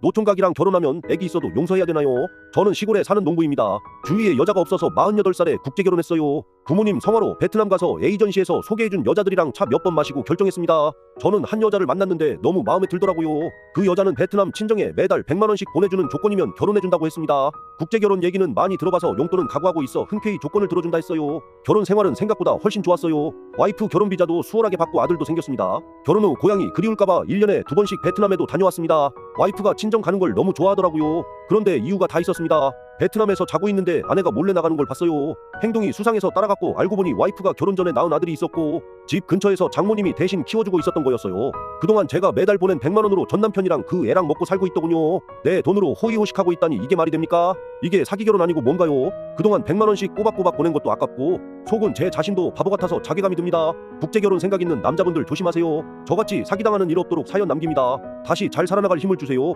노총각이랑 결혼하면 애기 있어도 용서해야 되나요? 저는 시골에 사는 농부입니다. 주위에 여자가 없어서 48살에 국제 결혼했어요. 부모님 성화로 베트남 가서 에이전시에서 소개해준 여자들이랑 차 몇 번 마시고 결정했습니다. 저는 한 여자를 만났는데 너무 마음에 들더라고요. 그 여자는 베트남 친정에 매달 100만 원씩 보내주는 조건이면 결혼해준다고 했습니다. 국제 결혼 얘기는 많이 들어봐서 용돈은 각오하고 있어 흔쾌히 조건을 들어준다 했어요. 결혼 생활은 생각보다 훨씬 좋았어요. 와이프 결혼 비자도 수월하게 받고 아들도 생겼습니다. 결혼 후 고향이 그리울까봐 1년에 두 번씩 베트남에도 다녀왔습니다. 와이프가 친정 가는 걸 너무 좋아하더라고요. 그런데 이유가 다 있었습니다. 베트남에서 자고 있는데 아내가 몰래 나가는 걸 봤어요. 행동이 수상해서 따라갔고 알고 보니 와이프가 결혼 전에 낳은 아들이 있었고 집 근처에서 장모님이 대신 키워주고 있었던 거였어요. 그동안 제가 매달 보낸 100만 원으로 전 남편이랑 그 애랑 먹고 살고 있더군요. 내 돈으로 호의호식하고 있다니 이게 말이 됩니까? 이게 사기 결혼 아니고 뭔가요? 그동안 100만 원씩 꼬박꼬박 보낸 것도 아깝고 속은 제 자신도 바보 같아서 자괴감이 듭니다. 국제 결혼 생각 있는 남자분들 조심하세요. 저같이 사기당하는 일 없도록 사연 남깁니다. 다시 잘 살아나갈 힘을 주세요.